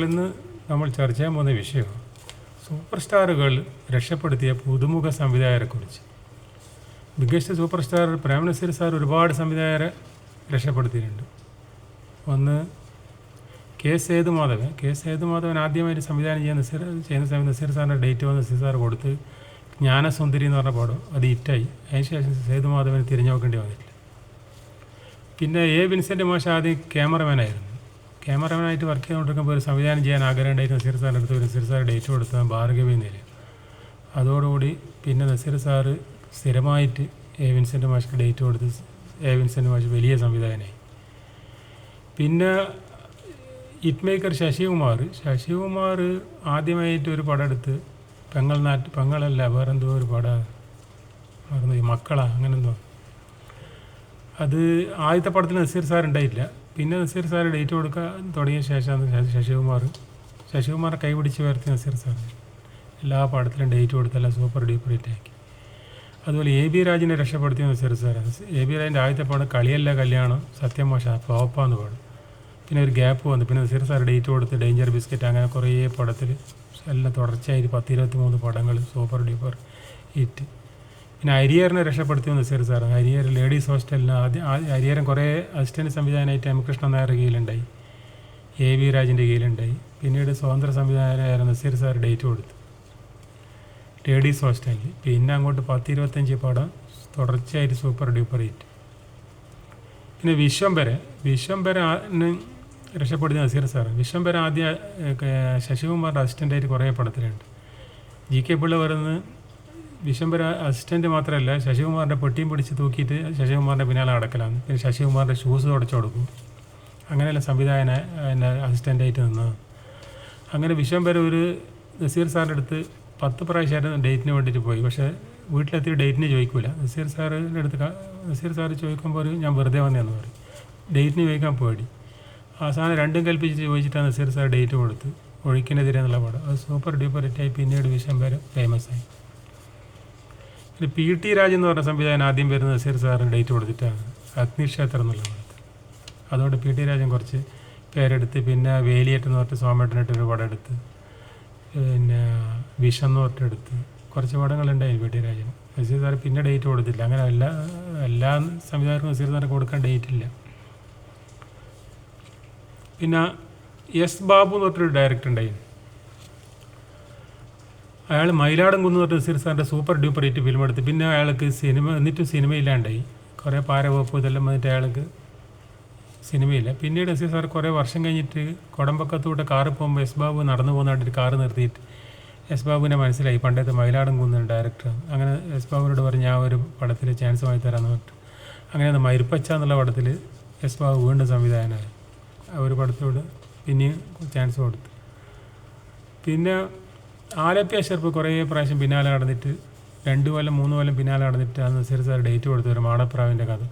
ഇന്ന് നമ്മൾ ചർച്ച ചെയ്യാൻ പോകുന്ന വിഷയം സൂപ്പർ സ്റ്റാറുകൾ രക്ഷപ്പെടുത്തിയ പുതുമുഖ സംവിധായകരെക്കുറിച്ച് മികച്ച സൂപ്പർ സ്റ്റാർ പ്രേംനസീർ സാർ ഒരുപാട് സംവിധായകരെ രക്ഷപ്പെടുത്തിയിട്ടുണ്ട്. ഒന്ന് കെ സേതുമാധവൻ. കെ സേതുമാധവൻ ആദ്യമായിട്ട് സംവിധാനം ചെയ്യുന്ന നസീർ ചെയ്യുന്ന സമയം നസീർ സാറിന്റെ ഡേറ്റ് വന്ന് നസീർ സാർ കൊടുത്ത് ജ്ഞാനസുന്ദരി എന്ന് പറഞ്ഞ പാടും അത് ഹിറ്റായി അതിനുശേഷം സേതുമാധവന് തിരിഞ്ഞു നോക്കേണ്ടി വന്നിട്ടില്ല. പിന്നെ എ വിൻസെന്റ് മാഷ് ആദ്യം ക്യാമറമാനായിരുന്നു ക്യാമറമാനായിട്ട് വർക്ക് ചെയ്തുകൊണ്ടിരിക്കുമ്പോൾ ഒരു സംവിധാനം ചെയ്യാൻ ആഗ്രഹം ഉണ്ടായി നസീർ സാറിന്റെ അടുത്ത് നസീർ സാർ ഡേറ്റ് കൊടുത്ത ഭാർഗവി നില അതോടുകൂടി പിന്നെ നസീർ സാറ് സ്ഥിരമായിട്ട് എ വിൻസെന്റ് മാഷ്ക്ക് ഡേറ്റ് കൊടുത്ത് എ മാഷ് വലിയ സംവിധായകനായി. പിന്നെ ഹിറ്റ് മേക്കർ ശശികുമാർ. ശശികുമാർ ആദ്യമായിട്ട് ഒരു പടം എടുത്ത് പെങ്ങൾ നാട്ട് പെങ്ങളല്ല വേറെന്തോ ഒരു പടം മറന്നു. മക്കളാ അങ്ങനെന്തോ. അത് ആദ്യത്തെ പടത്തിന് നസീർ സാർ ഉണ്ടായില്ല പിന്നെ നസീർ സാർ ഡേറ്റ് കൊടുക്കാൻ തുടങ്ങിയ ശേഷമാണ് ശശികുമാർ. ശശികുമാർ കൈപിടിച്ച് ഉയർത്തി നസീർ സാർ. എല്ലാ പടത്തിലും ഡേറ്റ് കൊടുത്തെല്ലാം സൂപ്പർ ഡ്യൂപ്പർ ഹിറ്റാക്കി അതുപോലെ എ ബി രാജിനെ രക്ഷപ്പെടുത്തിയ നസീർ സാർ. എ ബി രാജിന്റെ ആദ്യത്തെ പാടം കളിയല്ല കല്യാണം സത്യം മോശ ഫ്ലോപ്പാന്ന് പാടും. പിന്നെ ഒരു ഗ്യാപ്പ് വന്നു. പിന്നെ നസീർ സാർ ഡേറ്റ് കൊടുത്ത് ഡേഞ്ചർ ബിസ്ക്കറ്റ് അങ്ങനെ കുറേ പടത്തിൽ എല്ലാം തുടർച്ചയായി പത്ത് ഇരുപത്തി മൂന്ന് പടങ്ങൾ സൂപ്പർ ഡ്യൂപ്പർ ഹിറ്റ് പിന്നെ ഹരിഹരനെ രക്ഷപ്പെടുത്തിയ നസീർ സാർ അരിയർ ലേഡീസ് ഹോസ്റ്റലിന് ആദ്യം ആ- കുറേ അസിസ്റ്റന്റ് സംവിധാനമായിട്ട് എം കൃഷ്ണൻ നായരുടെ കീഴിലുണ്ടായി. A V രാജിന്റെ കീഴിലുണ്ടായി. പിന്നീട് സ്വതന്ത്ര സംവിധായകനായ നസീർ സാർ ഡേറ്റ് കൊടുത്തു. ലേഡീസ് ഹോസ്റ്റലിൽ പിന്നെ അങ്ങോട്ട് പത്ത് ഇരുപത്തഞ്ച് പടം തുടർച്ചയായിട്ട് സൂപ്പർ ഡ്യൂപ്പർ ഹിറ്റ്. പിന്നെ വിശ്വംബര വിശ്വംബര രക്ഷപ്പെടുത്തിയ നസീർ സാർ വിശ്വംബര ആദ്യ ശശികുമാറിന്റെ അസിസ്റ്റന്റായിട്ട് കുറേ പടത്തിലുണ്ട്. ജി കെ പിള്ള പറയുന്നത് വിശ്വംബര അസിസ്റ്റന്റ് മാത്രമല്ല ശശികുമാറിന്റെ പെട്ടിയും പിടിച്ച് തൂക്കിയിട്ട് ശശികുമാറിന്റെ പിന്നാലെ അടക്കലാണ് പിന്നെ ശശികുമാറിന്റെ ഷൂസ് തുടച്ചു കൊടുക്കും. അങ്ങനെയല്ല സംവിധായകന എന്നെ അസിസ്റ്റന്റായിട്ട് നിന്നത് അങ്ങനെ വിശ്വംബര ഒരു നസീർ സാറിന്റെ അടുത്ത് പത്ത് പ്രാവശ്യമായിട്ട് ഡേറ്റിന് വേണ്ടിയിട്ട് പോയി. പക്ഷേ വീട്ടിലെത്തി ഡേറ്റിന് ചോദിക്കൂല. നസീർ സാറിന്റെ അടുത്ത് നസീർ സാറ് ചോദിക്കുമ്പോൾ ഞാൻ വെറുതെ വന്നതെന്ന് പറയും. ഡേറ്റിന് ചോദിക്കാൻ പേടി. അവസാനം രണ്ടും കൽപ്പിച്ച് ചോദിച്ചിട്ടാണ് നസീർ സാർ ഡേറ്റ് കൊടുത്ത്. ഒഴുക്കിനെതിരെ എന്നുള്ള പടം. അത് സൂപ്പർ ഡ്യൂപ്പർ ഹിറ്റായി പിന്നീട് വിശ്വംബര ഫേമസ് ആയി. പി ടി രാജ് എന്ന് പറഞ്ഞ സംവിധാനം ആദ്യം വരുന്ന നസീർ സാറിന് ഡേറ്റ് കൊടുത്തിട്ടാണ്. അഗ്നിക്ഷേത്രം എന്നുള്ള പടത്തിൽ അതുകൊണ്ട് പി ടി രാജൻ കുറച്ച് പേരെടുത്ത് പിന്നെ വേലിയേറ്റ് എന്ന് പറഞ്ഞിട്ട് സോമേട്ടനായിട്ടൊരു പടം എടുത്ത് പിന്നെ വിഷം എന്ന് പറഞ്ഞിട്ടെടുത്ത് കുറച്ച് പടങ്ങളുണ്ടായി P T Rajan Nazeer sir പിന്നെ ഡേറ്റ് കൊടുത്തില്ല. അങ്ങനെ എല്ലാ എല്ലാ സംവിധായകർക്കും നസീർ സാറിന് കൊടുക്കാൻ ഡേറ്റ് ഇല്ല. പിന്നെ എസ് ബാബു എന്ന് പറഞ്ഞൊരു ഡയറക്ടർ ഉണ്ടായി അയാൾ മയിലാടം കുന്ന് പറഞ്ഞ സിർസാറിന്റെ സൂപ്പർ ഡ്യൂപ്പർ ഹിറ്റ് ഫിലിം എടുത്ത്. പിന്നെ അയാൾക്ക് സിനിമ എന്നിട്ടും സിനിമയില്ലാണ്ടായി കുറേ പാരവപ്പ് ഇതെല്ലാം വന്നിട്ട് അയാൾക്ക് സിനിമയില്ല പിന്നീട് എസ് സാർ കുറേ വർഷം കഴിഞ്ഞിട്ട് കൊടമ്പക്കത്തൂടെ കാറ് പോകുമ്പോൾ എസ് ബാബു നടന്നു പോകുന്നതായിട്ട് ഒരു കാറ് നിർത്തിയിട്ട് എസ് ബാബുവിനെ മനസ്സിലായി. പണ്ടത്തെ മയിലാടം കുന്ന് ഡയറക്ടർ അങ്ങനെ എസ് ബാബുവിനോട് പറഞ്ഞ് ആ ഒരു പടത്തിൽ ചാൻസ് വാങ്ങി തരാമെന്ന് പറഞ്ഞിട്ട്. അങ്ങനെ മരുപ്പച്ച എന്നുള്ള പടത്തിൽ എസ് ബാബു വീണ്ടും സംവിധായകനായി. ആ ഒരു പടത്തോട് പിന്നെയും ചാൻസ് കൊടുത്തു. പിന്നെ ആലപ്പി അഷർപ്പ് കുറേ പ്രാവശ്യം പിന്നാലെ നടന്നിട്ട് രണ്ട് കൊല്ലം മൂന്ന് കൊല്ലം പിന്നാലെ നടന്നിട്ട് നസീർ സാർ ഡേറ്റ് കൊടുത്തു വരും മാടപ്രാവിന്റെ കഥ.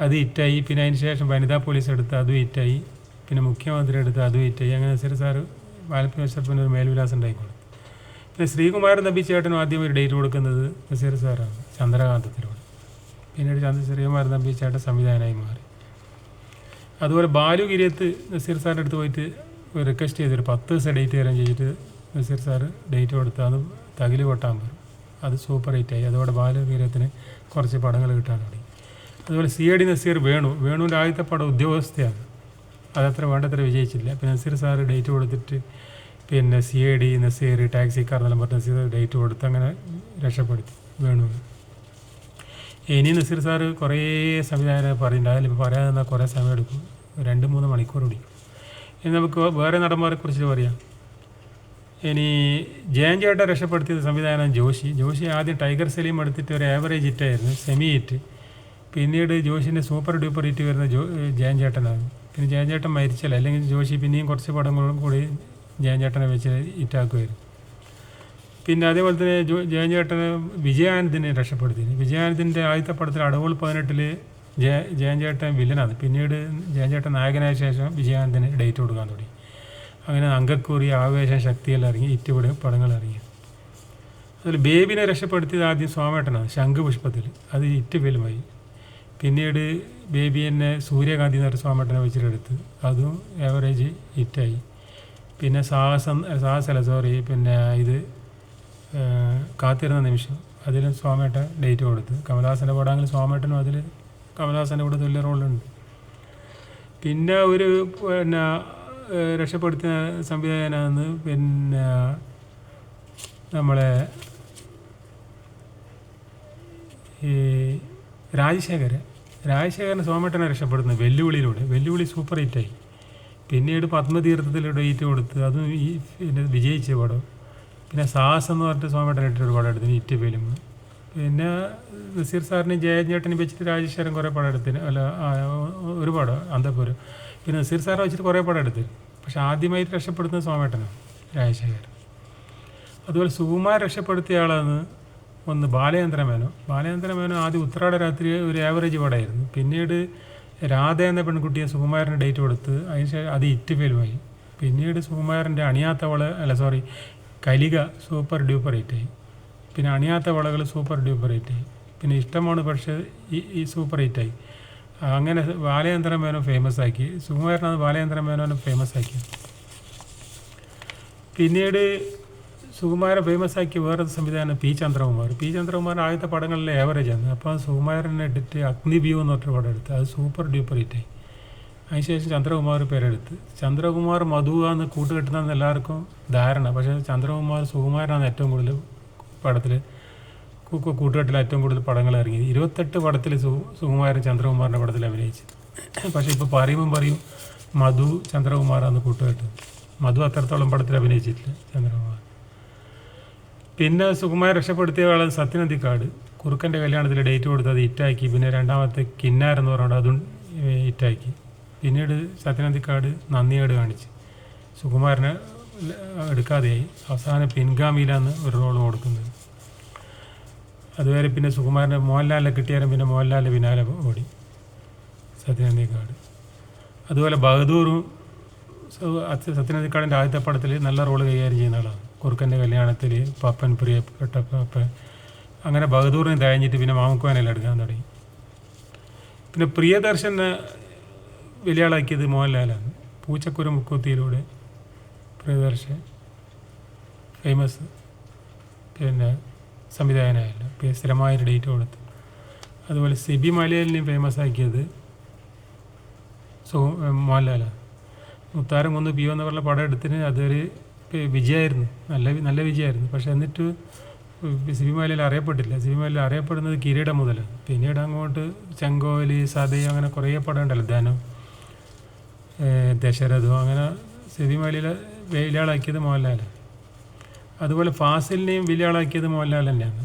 അത് ഹിറ്റായി. പിന്നെ അതിന് ശേഷം വനിതാ പോലീസ് എടുത്ത് അതും ഹിറ്റായി. പിന്നെ മുഖ്യമന്ത്രി എടുത്ത് അതും ഹിറ്റായി. അങ്ങനെ നസീർ സാർ ആലപ്പി അഷർപ്പിന് ഒരു മേൽവിലാസം ഉണ്ടായിക്കോളും. പിന്നെ ശ്രീകുമാരൻ നബി ചേട്ടനും ആദ്യം ഒരു ഡേറ്റ് കൊടുക്കുന്നത് നസീർ സാറാണ് ചന്ദ്രകാന്തത്തിലൂടെ. പിന്നീട് ചന്ദ്ര ശ്രീകുമാരൻ നബി ചേട്ടൻ സംവിധാനമായി മാറി. അതുപോലെ ബാലു ഗിരിയത്ത് നസീർ സാറിന്റെ അടുത്ത് പോയിട്ട് റിക്വസ്റ്റ് ചെയ്തൊരു പത്ത് ദിവസം ഡേറ്റ് തരാൻ ചെയ്തിട്ട് നസീർ സാറ് ഡേറ്റ് കൊടുത്താൽ അത് തകിൽ കൊട്ടാൻ പറ്റും അത് സൂപ്പർ ഹിറ്റായി അതോടെ ബാലവീരത്തിന് കുറച്ച് പടങ്ങൾ കിട്ടാൻ തുടങ്ങി. അതുപോലെ C A D Nazeer Venu. വേണുവിന്റെ ആദ്യത്തെ പടം ഉദ്യോഗസ്ഥയാണ്. അതത്ര വേണ്ടത്ര വിജയിച്ചില്ല. പിന്നെ നസീർ സാറ് ഡേറ്റ് കൊടുത്തിട്ട് പിന്നെ സി എ ഡി നസീർ ടാക്സിക്കാർ എന്നെല്ലാം പറഞ്ഞ് നസീർ ഡേറ്റ് കൊടുത്ത് അങ്ങനെ രക്ഷപ്പെടുത്തി വേണുവിന്. ഇനി നസീർ സാറ് കുറേ സംവിധായകരെ പറയുന്നുണ്ട് അതിലിപ്പോൾ പറയാതെന്നാൽ കുറേ സമയം എടുക്കും. രണ്ട് മൂന്ന് മണിക്കൂർ കൂടി ഇനി നമുക്ക് വേറെ നടന്മാരെ കുറിച്ച് പറയാം. ഇനി ജയൻ ചേട്ടൻ രക്ഷപ്പെടുത്തിയത് സംവിധാനം ജോഷി. ജോഷി ആദ്യം ടൈഗർ സലീം എടുത്തിട്ട് ഒരു ആവറേജ് ഹിറ്റായിരുന്നു സെമി ഹിറ്റ് പിന്നീട് ജോഷിന്റെ സൂപ്പർ ഡ്യൂപ്പർ ഹിറ്റ് വരുന്ന ജോ ജയൻ ചേട്ടനാണ് പിന്നെ ജയൻ ചേട്ടൻ മരിച്ചല്ല അല്ലെങ്കിൽ ജോഷി പിന്നെയും കുറച്ച് പടങ്ങളും കൂടി ജയൻ ചേട്ടനെ വെച്ച് ഹിറ്റാക്കുമായിരുന്നു പിന്നെ അതേപോലെ തന്നെ ജോ ജയൻ ചേട്ടനെ വിജയാനന്ദിനെ രക്ഷപ്പെടുത്തി വിജയാനന്ദിന്റെ ആദ്യത്തെ പടത്തിൽ അടവുകൾ പതിനെട്ടിൽ ജയ ജയൻ ചേട്ടൻ വില്ലനാണ് പിന്നീട് ജയൻ ചേട്ടൻ നായകനായ ശേഷം വിജയാനന്ദിന് ഡേറ്റ് കൊടുക്കാൻ തുടങ്ങി. അങ്ങനെ അങ്കക്കൂറി ആവേശ ശക്തിയെല്ലാം ഇറങ്ങി ഇറ്റുപടി പടങ്ങൾ ഇറങ്ങി അതിൽ ബേബിനെ രക്ഷപ്പെടുത്തിയത് ആദ്യം സ്വാമേട്ടനാണ് ശംഖുപുഷ്പത്തിൽ. അത് ഇറ്റ് ഫിലിമായി. പിന്നീട് ബേബി എന്നെ സൂര്യകാന്തി എന്നൊരു സ്വാമേട്ടനെ വെച്ചിട്ടെടുത്ത് അതും ആവറേജ് ഹിറ്റായി പിന്നെ സാഹസം സാഹസല്ല സോറി പിന്നെ ഇത് കാത്തിരുന്ന നിമിഷം അതിൽ സ്വാമേട്ടൻ ഡേറ്റ് കൊടുത്ത്. കമലഹാസന്റെ പടമെങ്കിൽ സ്വാമേട്ടനും അതിൽ കമലഹാസന്റെ കൂടെ തുല്യ റോളുണ്ട് പിന്നെ ഒരു പിന്നെ രക്ഷപ്പെടുത്തിയ സംവിധായകനാണ് പിന്നെ നമ്മളെ ഈ രാജശേഖരൻ. രാജശേഖരൻ സോമേട്ടനെ രക്ഷപ്പെടുന്നത് വെല്ലുവിളിയിലൂടെ വെല്ലുവിളി സൂപ്പർ ഹിറ്റായി. പിന്നീട് പത്മതീർത്ഥത്തിലൂടെ ഡേറ്റ് കൊടുത്ത് അതും ഈ പിന്നെ വിജയിച്ച പടം. പിന്നെ സാഹസം എന്ന് പറഞ്ഞിട്ട് സോമേട്ടൻ ഇട്ടൊരു പടം എടുത്തിന് ഹിറ്റ് ഫിലിം പിന്നെ നസീർ സാറിനെയും ജയചേട്ടനെ വെച്ചിട്ട് രാജശേഖരൻ കുറേ പടം എടുത്തിന് അല്ല ഒരു പടം പിന്നെ നസീർ സാറിനെ വെച്ചിട്ട് കുറേ പടം എടുത്ത്. പക്ഷെ ആദ്യമായിട്ട് രക്ഷപ്പെടുത്തുന്ന സോമേട്ടനാണ് രാജശേഖരൻ. അതുപോലെ സുകുമാർ രക്ഷപ്പെടുത്തിയ ആളാണ് ഒന്ന് ബാലചന്ദ്ര മേനോ ബാലചന്ദ്ര മേനോ ആദ്യം ഉത്രാട രാത്രി ഒരു ആവറേജ് പടമായിരുന്നു. പിന്നീട് രാധ എന്ന പെൺകുട്ടിയെ സുകുമാരന് ഡേറ്റ് കൊടുത്ത് അതിനുശേഷം അത് ഇറ്റ് ഫെയിലുമായി പിന്നീട് സുകുമാരന്റെ അണിയാത്ത വള അല്ല സോറി കലിക സൂപ്പർ ഡ്യൂപ്പർ ഹിറ്റായി പിന്നെ അണിയാത്ത വളകൾ സൂപ്പർ ഡ്യൂപ്പർ ഹിറ്റായി പിന്നെ ഇഷ്ടമാണ് പക്ഷേ ഈ ഈ സൂപ്പർ ഹിറ്റായി അങ്ങനെ ബാലയന്ത്രം മേനോൻ ഫേമസ് ആക്കി. സുകുമാരനാണ് ബാലയന്ത്രം മേനോനെ ഫേമസ് ആക്കി. പിന്നീട് സുകുമാരൻ ഫേമസ് ആക്കി വേറെ സംവിധാനം പി ചന്ദ്രകുമാർ. പി ചന്ദ്രകുമാർ ആദ്യത്തെ പടങ്ങളിലെ ഏവറേജ് ആണ്. അപ്പോൾ സുകുമാരനെ എടുത്ത് അഗ്നിവ്യൂ എന്ന് പറഞ്ഞൊരു പടം എടുത്ത്. അത് സൂപ്പർ ഡ്യൂപ്പർ ഹിറ്റായി അതിനുശേഷം ചന്ദ്രകുമാർ പേരെടുത്ത്. ചന്ദ്രകുമാർ മധു എന്ന് കൂട്ടുകെട്ടുന്നതെന്ന് എല്ലാവർക്കും ധാരണ. പക്ഷേ ചന്ദ്രകുമാർ സുകുമാരനാണ് ഏറ്റവും കൂടുതൽ പടത്തിൽ കൂട്ടുകെട്ടിൽ ഏറ്റവും കൂടുതൽ പടങ്ങൾ ഇറങ്ങി. ഇരുപത്തെട്ട് പടത്തിൽ സുകുമാരൻ ചന്ദ്രകുമാറിന്റെ പടത്തിൽ അഭിനയിച്ചു. പക്ഷേ ഇപ്പോൾ പറയുമ്പം പറയും മധു ചന്ദ്രകുമാറാണ് കൂട്ടുകെട്ട്. മധു അത്രത്തോളം പടത്തിൽ അഭിനയിച്ചിട്ടില്ല ചന്ദ്രകുമാർ. പിന്നെ സുകുമാരൻ രക്ഷപ്പെടുത്തിയ ആൾ സത്യനന്ദിക്കാട് കുറുക്കന്റെ കല്യാണത്തിൽ ഡേറ്റ് കൊടുത്ത് അത് ഹിറ്റാക്കി. പിന്നെ രണ്ടാമത്തെ കിന്നാർ എന്ന് പറഞ്ഞുകൊണ്ട് അതും ഇറ്റാക്കി പിന്നീട് സത്യനന്ദിക്കാട് നന്ദിയേട് കാണിച്ച്. സുകുമാരനെ എടുക്കാതെയായി. അവസാനം പിൻഗാമിയിലാണ് ഒരു റോൾ കൊടുക്കുന്നത്. അതുവരെ പിന്നെ സുകുമാരന്റെ മോഹൻലാലിനെ കിട്ടിയാലും പിന്നെ മോഹൻലാലിന്റെ പിന്നാലെ ഓടി. സത്യനന്ദിക്കാട് അതുപോലെ ബഹദൂറും സത്യനന്ദിക്കാടിന്റെ ആദ്യത്തെ പടത്തിൽ നല്ല റോൾ കൈകാര്യം ചെയ്യുന്ന ആളാണ്. കുറുക്കന്റെ കല്യാണത്തിൽ പപ്പൻ പ്രിയപ്പെട്ട പപ്പൻ അങ്ങനെ ബഹദൂറിനെ തഴഞ്ഞിട്ട് പിന്നെ മാമുക്കുവാനെല്ലാം എടുക്കാൻ തുടങ്ങി. പിന്നെ പ്രിയദർശനെ വലിയ മോഹൻലാലാണ്. പൂച്ചക്കുരു മുക്കൂത്തിയിലൂടെ പ്രിയദർശൻ ഫേമസ് പിന്നെ സംവിധായകനായല്ലോ പിന്നെ സ്ഥിരമായൊരു ഡേറ്റ് കൊടുത്തു. അതുപോലെ സിബി മലയാലിനെയും ഫേമസ് ആക്കിയത് so Mohanlal Mutharam Kunnu P O എന്ന് പറഞ്ഞ പടം എടുത്തിന് അതൊരു പി- വിജയമായിരുന്നു. നല്ല നല്ല വിജയമായിരുന്നു. പക്ഷെ എന്നിട്ട് സിബി മലയിൽ അറിയപ്പെട്ടില്ല. സിബി മലയിൽ അറിയപ്പെടുന്നത് കിരീടം മുതൽ പിന്നീട് അങ്ങോട്ട് ചെങ്കോലി സതയും അങ്ങനെ കുറേ പടം ഉണ്ടല്ലോ. ധനം ദശരഥം അങ്ങനെ സിബി മലയിൽ വെയിലാളാക്കിയത് മോഹൻലാലാണ്. അതുപോലെ ഫാസിലിനെയും വിലയാളാക്കിയത് മോഹൻലാൽ തന്നെയാണ്.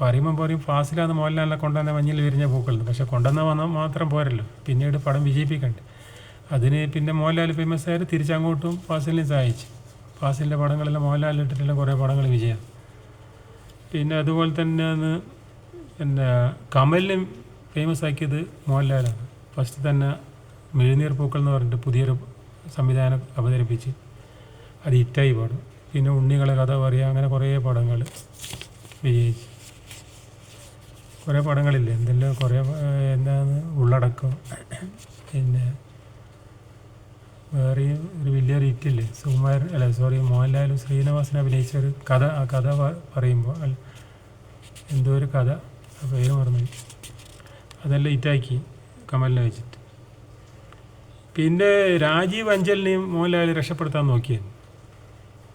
പറയുമ്പോൾ പറയും ഫാസിലാണ് മോഹൻലാലിനെ കൊണ്ടുവന്ന മഞ്ഞിൽ വിരിഞ്ഞ പൂക്കളുണ്ട്. പക്ഷേ കൊണ്ടുവന്ന വന്ന മാത്രം പോരല്ലോ. പിന്നീട് പടം വിജയിപ്പിക്കണ്ട്? അതിന് പിന്നെ മോഹൻലാൽ ഫേമസ് ആയത് തിരിച്ചങ്ങോട്ടും ഫാസിലിനെ സഹായിച്ചു. ഫാസിലിന്റെ പടങ്ങളെല്ലാം മോഹൻലാൽ ഇട്ടിട്ടുള്ള കുറേ പടങ്ങൾ വിജയം പിന്നെ അതുപോലെ തന്നെ പിന്നെ കമലിനെ ഫേമസ് ആക്കിയത് മോഹൻലാലാണ്. ഫസ്റ്റ് തന്നെ മെഴുനീർ പൂക്കൾ എന്ന് പറഞ്ഞിട്ട് പുതിയൊരു സംവിധാനം അവതരിപ്പിച്ച് അത് ഹിറ്റായി പാടും പിന്നെ ഉണ്ണികളെ കഥ പറയുക അങ്ങനെ കുറേ പടങ്ങൾ. വിജയിച്ചു കുറേ പടങ്ങളില്ലേ? എന്തെല്ലാം കുറേ എന്താണ് ഉള്ളടക്കം. പിന്നെ വേറെ ഒരു വലിയൊരു ഹിറ്റില്ലേ സുകുമാരൻ അല്ല സോറി മോഹൻലാലും ശ്രീനിവാസൻ അഭിനയിച്ച ഒരു കഥ ആ കഥ പറയുമ്പോൾ അല്ല എന്തോ ഒരു കഥ ആ പേര് മറന്നു. അതെല്ലാം ഹിറ്റാക്കി കമലിനെ വെച്ചിട്ട്. പിന്നെ രാജീവ് അഞ്ചലിനെയും മോഹൻലാൽ രക്ഷപ്പെടുത്താൻ നോക്കിയായിരുന്നു.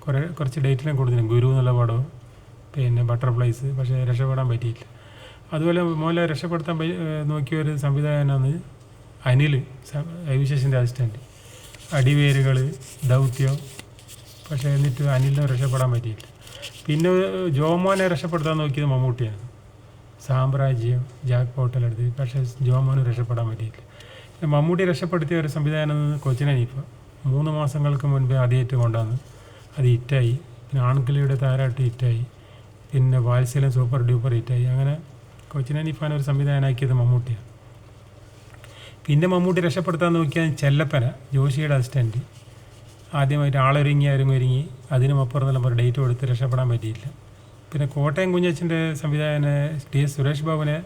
കുറേ കുറച്ച് ഡേറ്റിലും കൊടുത്തിരുന്നു. ഗുരു എന്നുള്ള പടവും പിന്നെ ബട്ടർഫ്ലൈസ് പക്ഷേ രക്ഷപ്പെടാൻ പറ്റിയില്ല. അതുപോലെ മോലെ രക്ഷപ്പെടുത്താൻ നോക്കിയ ഒരു സംവിധായകനാണ് അനിൽ വിശേഷിന്റെ അസിസ്റ്റന്റ് അടിവേരുകൾ ദൗത്യം പക്ഷേ എന്നിട്ട് അനിലിനെ രക്ഷപ്പെടാൻ പറ്റിയില്ല. പിന്നെ ജോമോനെ രക്ഷപ്പെടുത്താൻ നോക്കിയത് മമ്മൂട്ടിയാണ്. സാമ്രാജ്യം ജാക്ക് പോട്ടലെടുത്ത് പക്ഷേ ജോമോന് രക്ഷപ്പെടാൻ പറ്റിയില്ല. മമ്മൂട്ടി രക്ഷപ്പെടുത്തിയ ഒരു സംവിധാനം കൊച്ചിൻ ഇപ്പം മൂന്ന് മാസങ്ങൾക്ക് മുൻപേ ആദ്യമായിട്ട് കൊണ്ടുവന്ന്. അത് ഹിറ്റായി. പിന്നെ ആൺകിളിയുടെ താരാട്ട് ഹിറ്റായി. പിന്നെ വാത്സല്യം സൂപ്പർ ഡ്യൂപ്പർ ഹിറ്റായി. അങ്ങനെ കൊച്ചിൻ അനീഫാൻ ഒരു സംവിധാനമാക്കിയത് മമ്മൂട്ടിയാണ്. പിന്നെ മമ്മൂട്ടി രക്ഷപ്പെടുത്താൻ നോക്കിയാൽ ചെല്ലപ്പന ജോഷിയുടെ അസിസ്റ്റന്റ് ആദ്യമായിട്ട് ആളൊരുങ്ങി ഒരുങ്ങി അതിനും അപ്പുറം നല്ല ഡേറ്റ് കൊടുത്ത് രക്ഷപ്പെടാൻ പറ്റിയില്ല. പിന്നെ കോട്ടയം കുഞ്ഞച്ചന്റെ സംവിധായകനെ ടി എസ് സുരേഷ് ബാബുവിനെ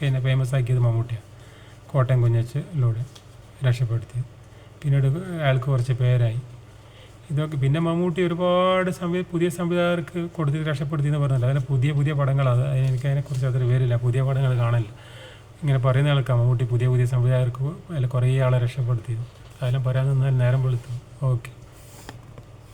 പിന്നെ ഫേമസ് ആക്കിയത് മമ്മൂട്ടിയാണ്. കോട്ടയം കുഞ്ഞച്ചിലൂടെ രക്ഷപ്പെടുത്തിയത്. പിന്നീട് അയാൾക്ക് കുറച്ച് പേരായി. ഇതൊക്കെ പിന്നെ മമ്മൂട്ടി ഒരുപാട് സംവി പുതിയ സംവിധായകർക്ക് കൊടുത്ത് രക്ഷപ്പെടുത്തി എന്ന് പറഞ്ഞല്ലോ. അതിന് പുതിയ പുതിയ പടങ്ങളാണ് അത് എനിക്ക് അതിനെക്കുറിച്ച് അത്ര പേരില്ല. പുതിയ പടങ്ങൾ കാണില്ല ഇങ്ങനെ പറയുന്ന കേൾക്കാം. മമ്മൂട്ടി പുതിയ പുതിയ സംവിധായകർക്ക് അതിൽ കുറേ ആളെ രക്ഷപ്പെടുത്തി അതെല്ലാം പറയാൻ നിന്നാൽ നേരം വെളുത്തു. ഓക്കെ.